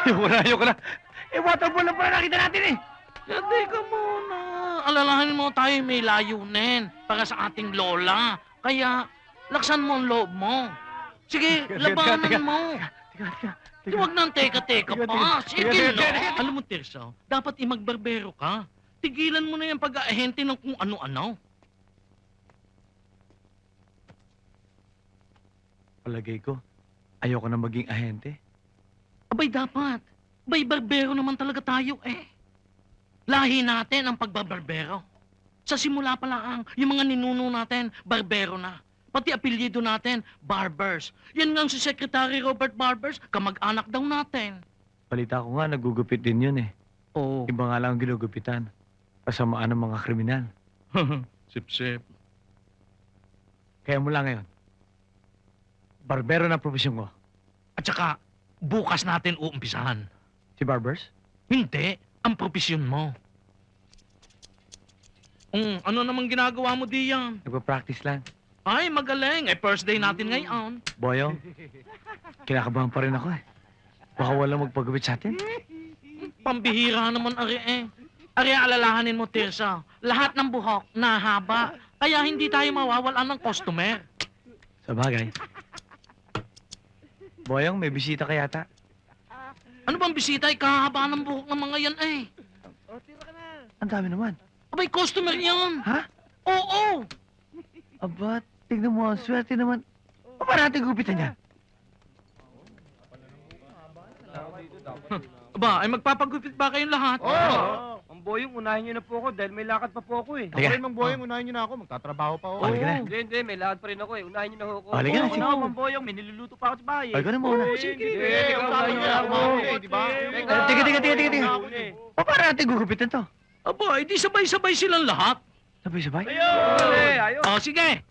Ayoko na, ayoko na. Eh, waterfall lang pala nakita natin eh. Hindi ka muna. Alalahanin mo tayo may layunin para sa ating lola. Kaya, laksan mo ang loob mo. Sige, Teka, teka, teka. labanan mo. Teka, teka. Huwag nang teka-teka Teka, pa. teka, Sige teka, teka, na. teka, teka. Alam mo, Tirso, dapat imagbarbero ka. Tigilan mo na yung pag-aahente ng kung ano-ano. Palagay ko, ayoko na maging ahente. Abay, dapat. Abay, barbero naman talaga tayo eh. Lahi natin ang pagbabarbero. Sa simula pa lang, yung mga ninuno natin, barbero na. Pati apelyido natin, Barbers. Yan nga si Secretary Robert Barbers, kamag-anak daw natin. Balita ko nga, nagugupit din yun eh. Oo. Iba nga lang ang ginugupitan. Kasamaan ng mga kriminal. Sip-sip. Kaya mula ngayon, barbero na profesyon ko. At saka, bukas natin uumpisahan. Si Barbers? Hindi, ang profesyon mo. Mm, ano namang ginagawa mo diyan? Nagpa-practice lang. Ay, magaling. Eh, first day natin ngayon. Boyong, kinakabahan pa rin ako eh. Baka walang magpagupit sa atin. Pambihira naman, Ari eh. Ari, alalahanin mo, Tirsa. Lahat ng buhok, nahaba. Kaya hindi tayo mawawalan ng customer. Sa bagay. Boyong, may bisita ka yata. Ano bang bisita? Ikahaba ng buhok ng mga yan eh. Ang dami naman. Abay, customer yan. Ha? Oo. Aba, tignan mo, ang swerte naman. O pa natin gupitan niya? Aba, ay magpapagupit ba kayong lahat? Oo! Ang boyong, unahin niyo na po ako dahil may lakad pa po ako eh. Ako rin, Mang Boyong, unahin niyo na ako. Magtatrabaho pa ako. Oh, halika na. Hindi, hindi. May lakad pa rin ako eh. Unahin niyo na ako. Halika na, sige. Mang boyong. May niluluto pa ako sa bahay. Ay, ganun muna. sige. Sige, ikaw, unahin niyo na ako. Eh, di ba? Eh, tiga, tiga, tiga, tiga, tiga. Eh. O pa natin gugupitan to? Aba, edi sabay-sabay silang lahat. Sabay-sabay? Ayun! Eh, ayun. O, sige.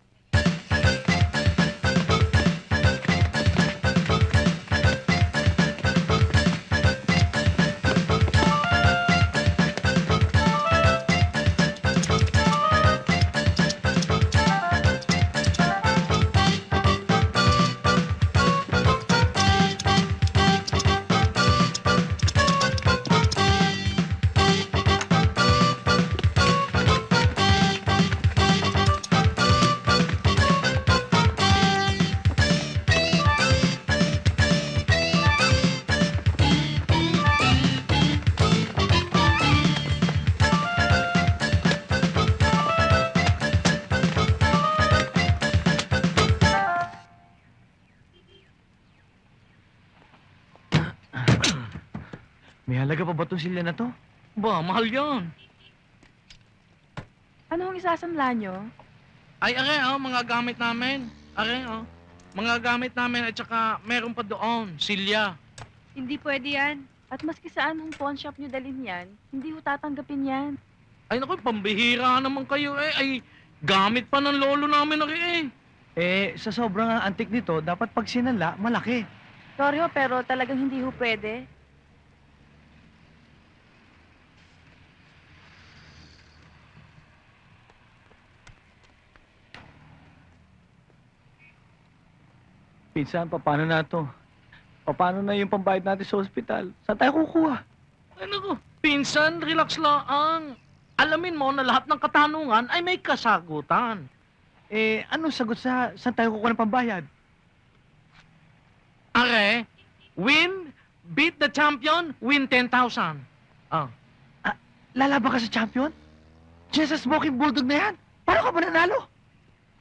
May halaga pa ba itong silya na to? Ba, mahal yan. Ano ang isasamla nyo? Ay, are, oh, mga gamit namin. Are, oh. Mga gamit namin at saka meron pa doon, silya. Hindi pwede yan. At maski saan hong pawn shop nyo dalhin yan, hindi ho tatanggapin yan. Ay, naku, pambihira naman kayo eh. Ay, gamit pa ng lolo namin, are, eh. Eh, sa sobrang antik nito, dapat pag sinala, malaki. Sorry ho, pero talagang hindi ho pwede. Pinsan, paano na to? Paano na yung pambayad natin sa ospital? Saan tayo kukuha? Ay, naku, pinsan, relax lang. Alamin mo na lahat ng katanungan ay may kasagutan. Eh, anong sagot sa saan tayo kukuha ng pambayad? Are, win, beat the champion, win 10,000. Oh. Lalaban ka sa champion? Sa smoking bulldog na yan? Paano ka ba nanalo?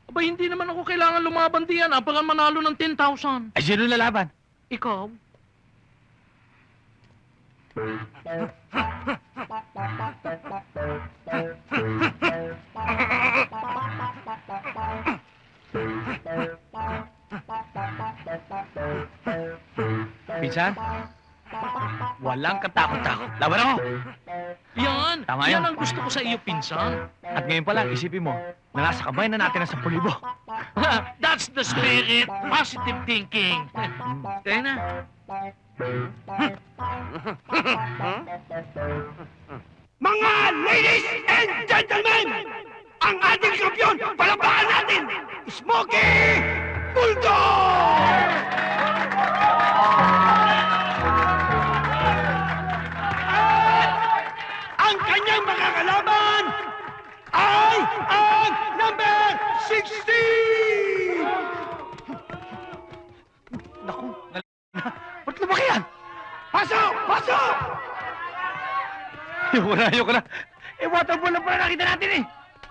Aba, hindi naman ako kailangan lumaban diyan para manalo ng 10,000. Ay, sino lalaban? Ikaw? Pinsan? Walang katakot-takot. Laban ako! Yan, Tama yan yan. ang gusto ko sa iyo, pinsan. At ngayon pa lang, isipin mo, na nasa kamay na natin ang 10,000. That's the spirit. Positive thinking. Kaya na. Mga ladies and gentlemen! Ang ating kampiyon, palabakan natin! Smokey Bulldog! Ayoko na, ayoko na. Eh, waterfall na pala nakita natin eh.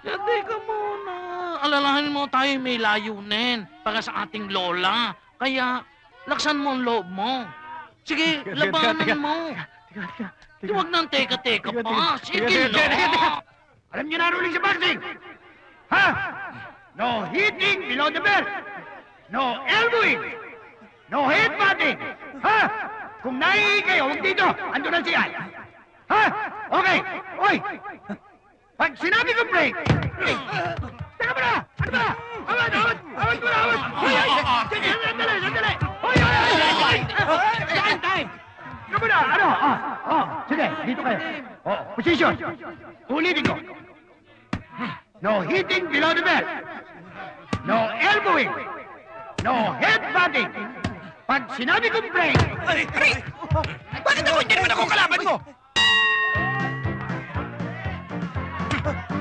Hindi ka muna. Alalahanin mo tayo may layunin para sa ating lola. Kaya, laksan mo ang loob mo. Sige, Teka, teka, teka. labanan mo. Teka, teka. Di Huwag nang teka-teka Teka, pa. Sige Teka, teka, teka, teka. na. Alam niyo na ruling sa boxing? Ha? No hitting below the belt. No elbowing. No headbutting. Ha? Kung naiingay kayo, huwag dito. Ando na siya. Ha? Okay. Oy! Pag sinabi ko break, break. Teka mo na! Ano ba? Awad! Awad! Awad mo na! Awad! Hoy! Sige! Sandali! Sandali! Hoy! Hoy! Hoy! Hoy! Time! Time! Teka mo na! Ano? Oh, oh. Sige, dito kayo. Oh, position. Ulitin ko. No hitting below the belt. No elbowing. No headbutting. Pag sinabi kong break, Bakit ako hindi naman ako kalaban mo? Break!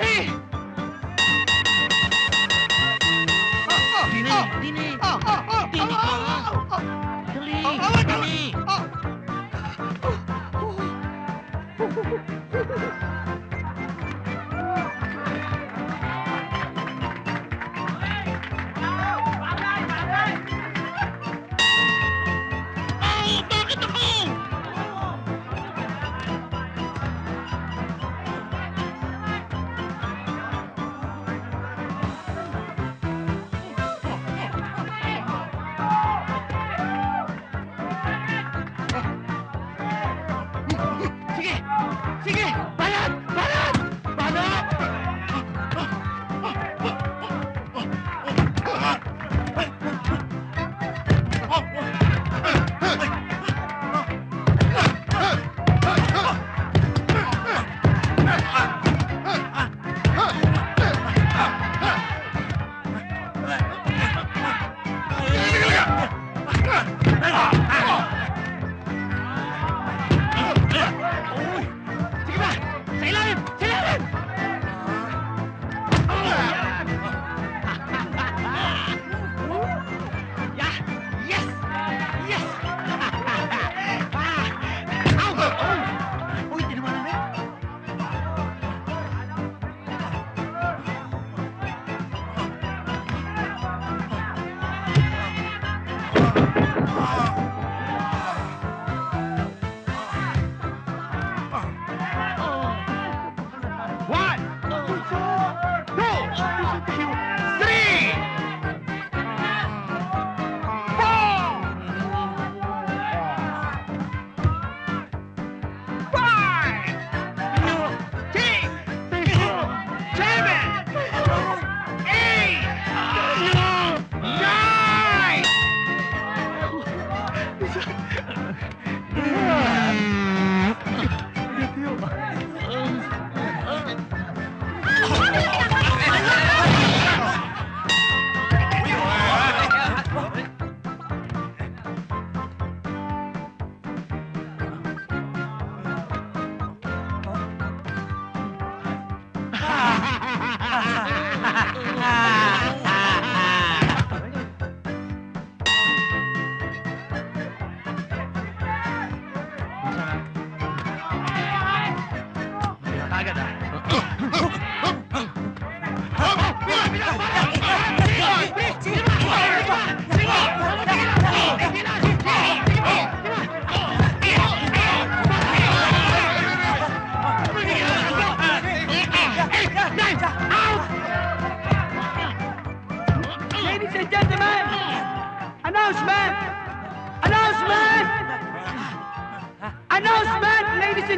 Hey!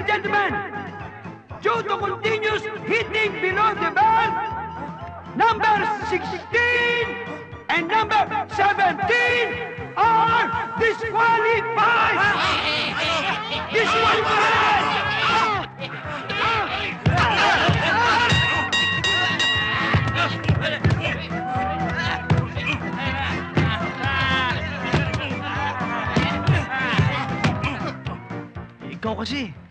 And gentlemen! Due to continuous hitting below the belt, number 16 and number 17 are disqualified! Disqualified! Ikaw kasi,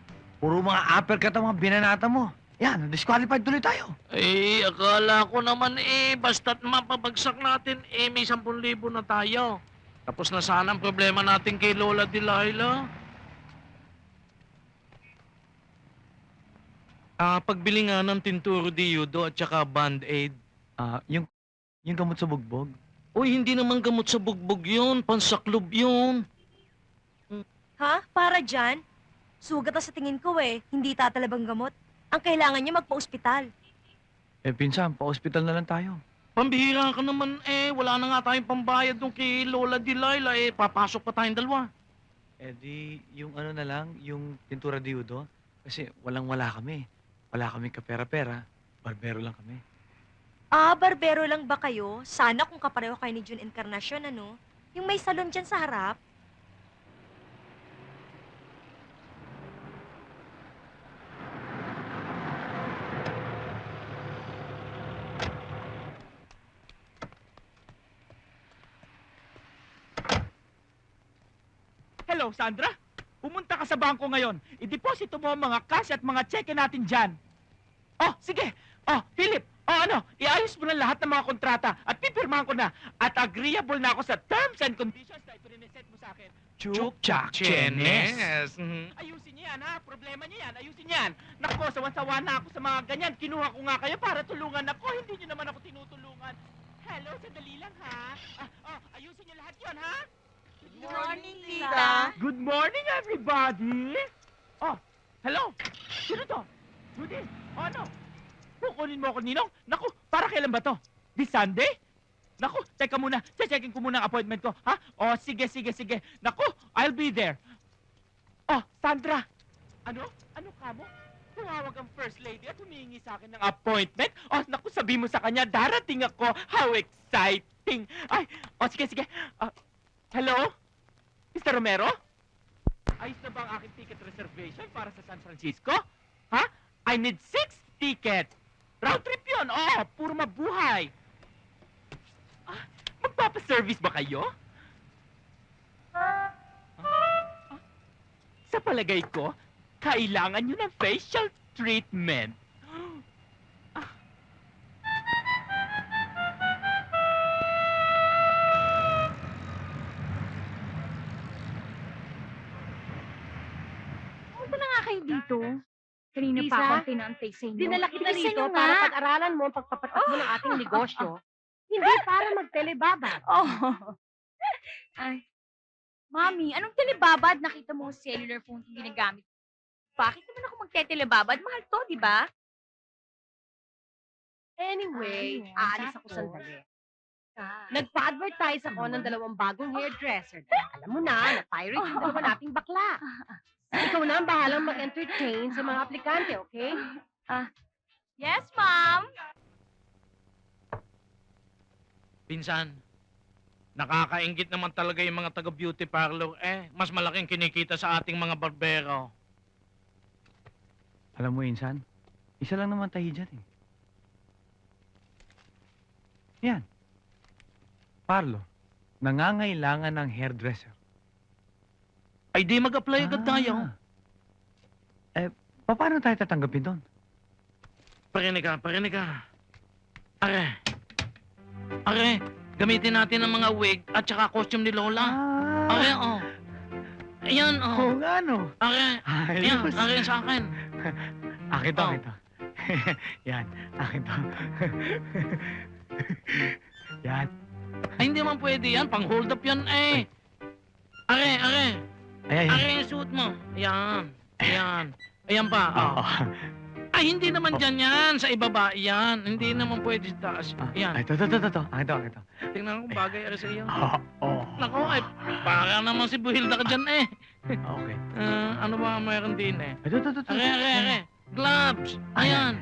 puro mga uppercut ang mga binanata mo. Yan, disqualified tuloy tayo. Eh, akala ko naman eh, basta't mapabagsak natin, eh, may 10,000 na tayo. Tapos na sana ang problema natin kay Lola Delilah. Ah, pagbili nga ng tinturo di yudo at saka band-aid. Ah, yung, yung gamot sa bugbog. Uy, hindi naman gamot sa bugbog yun, pansaklob yun. Ha? Para dyan? Sugat na sa tingin ko eh. Hindi tatalabang gamot. Ang kailangan niya magpa-ospital. Eh, pinsan, pa-hospital na lang tayo. Pambihira ka naman eh, wala na nga tayong pambayad nung kay Lola Delilah eh, papasok pa tayong dalawa. Eh di, yung ano na lang, yung pintura di udo. Kasi walang-wala kami. Wala kami kapera-pera. Barbero lang kami. Ah, barbero lang ba kayo? Sana kung kapareho kayo ni June Encarnacion, ano? Yung may salon dyan sa harap. Sandra. Pumunta ka sa bangko ngayon. I-deposito mo ang mga cash at mga cheque natin dyan. Oh, sige. Oh, Philip. Oh, ano, iayos mo na lahat ng mga kontrata at pipirmahan ko na. At agreeable na ako sa terms and conditions na ipiniset mo sa akin. Chuk Chenes. Mhm. Ayusin niyo yan, ha? Problema niyo yan. Ayusin niyo yan. Nako, sawan-sawa na ako sa mga ganyan. Kinuha ko nga kayo para tulungan ako. Hindi niyo naman ako tinutulungan. Hello, sandali lang, ha? Ah, oh, ayusin niyo lahat yon ha? Good morning, Tita. Good morning, everybody! Oh, hello! Sino to? Judy, oh, ano? Kukunin mo ako, Ninong? Naku, para kailan ba to? This Sunday? Naku, teka muna. Checkin ko muna ang appointment ko, ha? Oh, sige, sige, sige. Naku, I'll be there. Oh, Sandra! Ano? Ano ka mo? Tumawag ang First Lady at humingi sa akin ng appointment? Oh, naku, sabi mo sa kanya, darating ako. How exciting! Ay, oh, sige, sige. Ah, hello? Mr. Romero? Ayos na ba ang aking ticket reservation para sa San Francisco? Ha? I need six tickets. Round trip yun. Oo, puro mabuhay. Ah, magpapaservice ba kayo? Ah, ah, sa palagay ko, kailangan nyo ng facial treatment. Tinantay sa inyo. Dinala kita niyo para nga. pag-aralan mo ang pagpapatakbo ng ating negosyo. Hindi para magtelebaba. Oh. Ay. Mami, anong telebabad? Nakita mo cellular phone yung ginagamit. Bakit naman ako magte-telebabad? Mahal to, di ba? Anyway, Ay, aalis ako sakto. sandali. Nagpa-advertise ako ng dalawang bagong hairdresser. Alam mo na, na-pirate yung dalawa nating bakla. Ikaw na ang bahalang mag-entertain sa mga aplikante, okay? Yes, ma'am. Pinsan, nakakaingit naman talaga yung mga taga-beauty parlor eh. Mas malaking kinikita sa ating mga barbero. Alam mo, Insan, isa lang naman tayo dyan eh. Yan. Parlo, nangangailangan ng hairdresser. Ay di mag-apply agad tayo. Ah. Eh, pa- paano tayo tatanggapin doon? Parinig ka, parinig ka. Are. Are, gamitin natin ang mga wig at saka costume ni Lola. Are, oh. Ayan, oh. nga, no. Are, ayan, Ayos. are sa akin. Akin to, Oh. akin to. Yan, akin to. Yan. Ay, hindi man pwede yan. Pang hold up yan eh. Are, are. Ayan, Are yan. yung suit mo. Ayan. Ayan. Ayan pa. Oh. Oo. Ay, hindi naman dyan yan. Sa ibaba yan. Hindi naman pwede sa taas. Ah, Ayan. Ay, to, to, to, to, to. Akin to, akin to. Tingnan ko bagay ari sa iyo. Oo. Oh, Nako, ay, para naman si Buhilda ka dyan eh. Okay. Ah, ano ba mayroon din eh? Ay, to, to, to, to. Are, are, are. Gloves. Ayan.